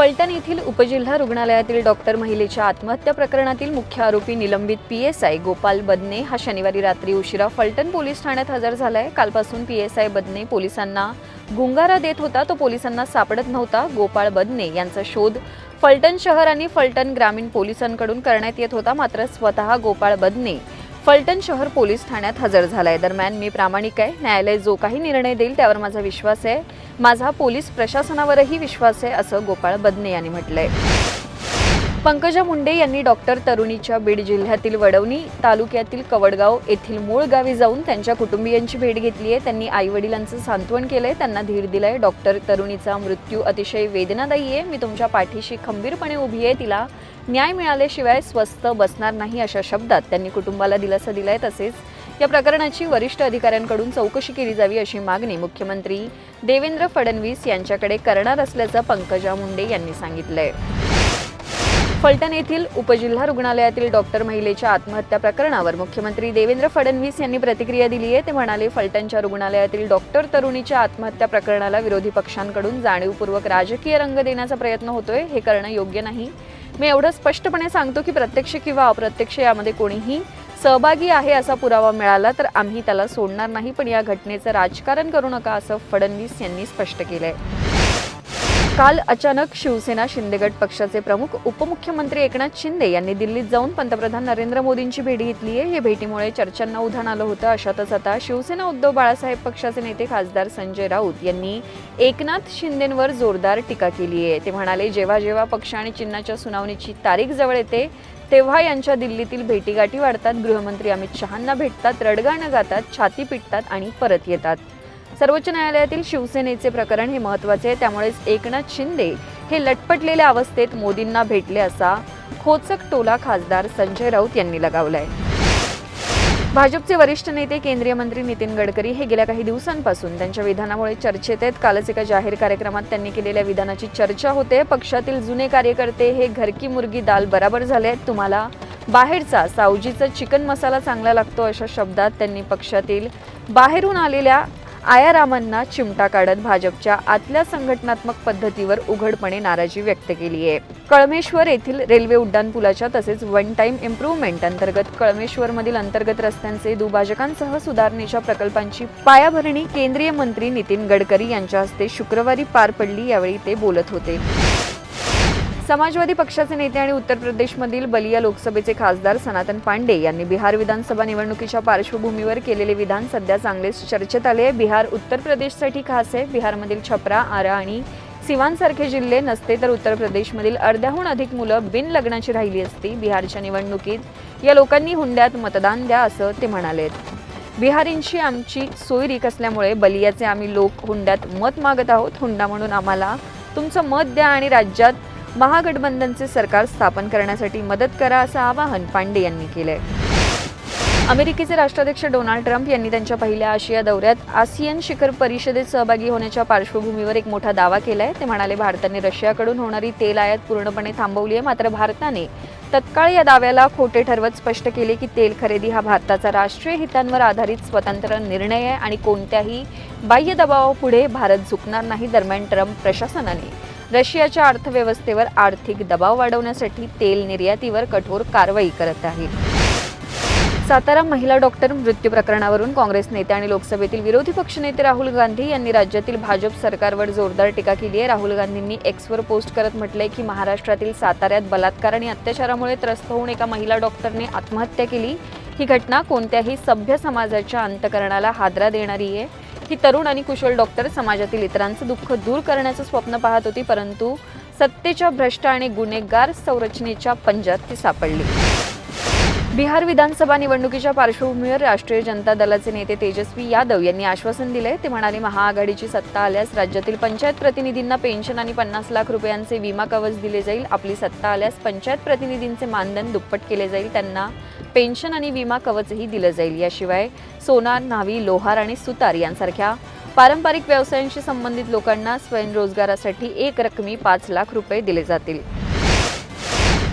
फलटण येथील उपजिल्हा रुग्णालयातील डॉक्टर महिलेच्या आत्महत्या प्रकरणातील मुख्य आरोपी निलंबित P S I Gopal Badne हा शनिवारी रात्री उशिरा फलटण पोलीस ठाण्यात हजर झालाय. कालपासून पी एस आय बदने पोलिसांना गुंगारा देत होता. तो पोलिसांना सापडत नव्हता. गोपाळ बदने यांचा शोध फलटण शहर आणि फलटण ग्रामीण पोलिसांकडून करण्यात येत होता. मात्र स्वतः गोपाळ बदने फलटण शहर पोलीस ठाण्यात हजर झालाय. दरम्यान मी प्रामाणिक आहे. न्यायालय जो काही निर्णय देईल त्यावर माझा विश्वास आहे. माझा पोलीस प्रशासनावरही विश्वास आहे असं गोपाळ बदने यांनी म्हटलंय. पंकजा मुंडे यांनी डॉक्टर तरुणीच्या बीड जिल्ह्यातील वडवणी तालुक्यातील कवडगाव येथील मूळ गावी जाऊन त्यांच्या कुटुंबियांची भेट घेतली आहे त्यांनी आई वडिलांचं सांत्वन केलंय. त्यांना धीर दिलाय. डॉक्टर तरुणीचा मृत्यू अतिशय वेदनादायी आहे. मी तुमच्या पाठीशी खंबीरपणे उभी आहे. तिला न्याय मिळाल्याशिवाय स्वस्त बसणार नाही अशा शब्दात त्यांनी कुटुंबाला दिलासा दिलाय तसेच या प्रकरणाची वरिष्ठ अधिकाऱ्यांकडून चौकशी केली जावी अशी मागणी मुख्यमंत्री देवेंद्र फडणवीस यांच्याकडे करणार असल्याचं पंकजा मुंडे यांनी सांगितलंय. फलटण येथील उपजिल्हा रुग्णालयातील डॉक्टर महिलेच्या आत्महत्या प्रकरणावर मुख्यमंत्री देवेंद्र फडणवीस यांनी प्रतिक्रिया दिली आहे. ते म्हणाले फलटणच्या रुग्णालयातील डॉक्टर तरुणीच्या आत्महत्या प्रकरणाला विरोधी पक्षांकडून जाणीवपूर्वक राजकीय रंग देण्याचा प्रयत्न होतोय. हे करणं योग्य नाही. मी एवढं स्पष्टपणे सांगतो की प्रत्यक्ष किंवा अप्रत्यक्ष यामध्ये कोणीही सहभागी आहे असा पुरावा मिळाला तर आम्ही त्याला सोडणार नाही पण या घटनेचं राजकारण करू नका असं फडणवीस यांनी स्पष्ट केलंय. काल अचानक शिवसेना शिंदेगट पक्षाचे प्रमुख उपमुख्यमंत्री एकनाथ शिंदे यांनी दिल्लीत जाऊन पंतप्रधान नरेंद्र मोदींची भेट घेतली आहे. या भेटीमुळे चर्चांना उधाण आलं होतं. अशातच आता शिवसेना उद्धव बाळासाहेब पक्षाचे नेते खासदार संजय राऊत यांनी एकनाथ शिंदेंवर जोरदार टीका केली आहे. ते म्हणाले जेव्हा जेव्हा पक्ष आणि चिन्हाच्या सुनावणीची तारीख जवळ येते तेव्हा यांच्या दिल्लीतील भेटीगाठी वाढतात. गृहमंत्री अमित शहांना भेटतात रडगाणं गातात छाती पिटतात आणि परत येतात. सर्वोच्च न्यायालयातील शिवसेनेचे प्रकरण हे महत्त्वाचे आहे. त्यामुळेच एकनाथ शिंदे हे लटपटलेल्या अवस्थेत मोदींना भेटले असा खोचक टोला खासदार संजय राऊत यांनी लगावलाय. भाजपचे वरिष्ठ नेते केंद्रीय मंत्री नितीन गडकरी हे गेल्या काही दिवसांपासून त्यांच्या विधानामुळे चर्चेत आहेत. कालच एका जाहीर कार्यक्रमात त्यांनी केलेल्या विधानाची चर्चा होते. पक्षातील जुने कार्यकर्ते हे घरकी मुर्गी दाल बराबर झाले आहेत. तुम्हाला बाहेरचा सावजीचा चिकन मसाला चांगला लागतो अशा शब्दात त्यांनी पक्षातील बाहेरून आलेल्या आयारामांना चिमटा काढत भाजपच्या आतल्या संघटनात्मक पद्धतीवर उघडपणे नाराजी व्यक्त केली आहे. कळमेश्वर येथील रेल्वे उड्डाणपुलाच्या तसेच वन टाइम इम्प्रूव्हमेंट अंतर्गत कळमेश्वरमधील अंतर्गत रस्त्यांचे दुभाजकांसह सुधारणेच्या प्रकल्पांची पायाभरणी केंद्रीय मंत्री नितीन गडकरी यांच्या हस्ते शुक्रवारी पार पडली यावेळी ते बोलत होते. समाजवादी पक्षाचे नेते आणि उत्तर प्रदेशमधील बलिया लोकसभेचे खासदार सनातन पांडे यांनी बिहार विधानसभा निवडणुकीच्या पार्श्वभूमीवर केलेले विधान सध्या चांगलेच चर्चेत आले आहे. बिहार उत्तर प्रदेशसाठी खास आहे. बिहारमधील छपरा आरा आणि सिवानसारखे जिल्हे नसते तर उत्तर प्रदेशमधील अर्ध्याहून अधिक मुलं बिन लग्नाची राहिली असती. बिहारच्या निवडणुकीत या लोकांनी हुंड्यात मतदान द्या असं ते म्हणाले. बिहारींशी आमची सोयरीक असल्यामुळे बलियाचे आम्ही लोक हुंड्यात मत मागत आहोत. हुंडा म्हणून आम्हाला तुमचं मत द्या आणि राज्यात महागठबंधनचे सरकार स्थापन करण्यासाठी मदत करा असं आवाहन पांडे यांनी केलंय. अमेरिकेचे राष्ट्राध्यक्ष डोनाल्ड ट्रम्प यांनी त्यांच्या पहिल्या आशिया दौऱ्यात आसियन शिखर परिषदेत सहभागी होण्याच्या पार्श्वभूमीवर एक मोठा दावा केलाय. ते म्हणाले भारताने रशियाकडून होणारी तेल आयात पूर्णपणे थांबवली आहे. मात्र भारताने तत्काळ या दाव्याला खोटे ठरवत स्पष्ट केले की तेल खरेदी हा भारताचा राष्ट्रीय हितांवर आधारित स्वतंत्र निर्णय आहे आणि कोणत्याही बाह्य दबावापुढे भारत झुकणार नाही दरम्यान ट्रम्प प्रशासनाने रशियाच्या अर्थव्यवस्थेवर आर्थिक दबाव वाढवण्यासाठी तेल निर्यातीवर कठोर कारवाई करत आहे. सातारा महिला डॉक्टर मृत्यू प्रकरणावरून काँग्रेस नेते आणि लोकसभेतील विरोधी पक्षनेते राहुल गांधी यांनी राज्यातील भाजप सरकारवर जोरदार टीका केली आहे. राहुल गांधींनी एक्सवर पोस्ट करत म्हटलंय की महाराष्ट्रातील साताऱ्यात बलात्कार आणि अत्याचारामुळे त्रस्त होऊन एका महिला डॉक्टरने आत्महत्या केली. ही घटना कोणत्याही सभ्य समाजाच्या अंतकरणाला हादरा देणारी आहे. ही तरुण आणि कुशल डॉक्टर समाजातील इतरांचं दुःख दूर करण्याचं स्वप्न पाहत होती परंतु सत्तेच्या भ्रष्ट आणि गुन्हेगार संरचनेच्या पंजात ती सापडली. बिहार विधानसभा निवडणुकीच्या पार्श्वभूमीवर राष्ट्रीय जनता दलाचे नेते तेजस्वी यादव यांनी आश्वासन दिले ते म्हणाले महाआघाडीची सत्ता आल्यास राज्यातील पंचायत प्रतिनिधींना पेन्शन आणि पन्नास लाख रुपयांचे विमा कवच दिले जाईल. आपली सत्ता आल्यास पंचायत प्रतिनिधींचे मानधन दुप्पट केले जाईल. त्यांना पेन्शन आणि विमा कवचही दिलं जाईल. याशिवाय सोनार न्हावी लोहार आणि सुतार यांसारख्या पारंपरिक व्यवसायांशी संबंधित लोकांना स्वयंरोजगारासाठी एक रकमी पाच लाख रुपये दिले जातील.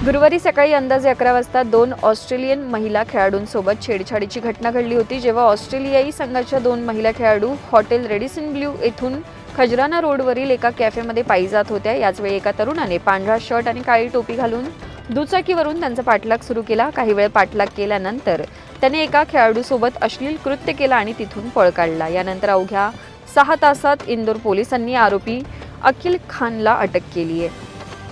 गुरुवारी सकाळी अंदाजे अकरा वाजता दोन ऑस्ट्रेलियन महिला खेळाडूंसोबत छेडछाडीची घटना घडली होती जेव्हा ऑस्ट्रेलियाई संघाच्या दोन महिला खेळाडू हॉटेल रेडिसन ब्ल्यू येथून खजराना रोडवरील एका कॅफेमध्ये पायी जात होत्या. याचवेळी एका तरुणाने पांढरा शर्ट आणि काळी टोपी घालून दुचाकीवरून त्यांचा पाठलाग सुरू केला. काही वेळ पाठलाग केल्यानंतर त्याने एका खेळाडूसोबत अश्लील कृत्य केलं आणि तिथून पळ काढला. यानंतर अवघ्या सहा तासात इंदोर पोलिसांनी आरोपी अखिल खानला अटक केली आहे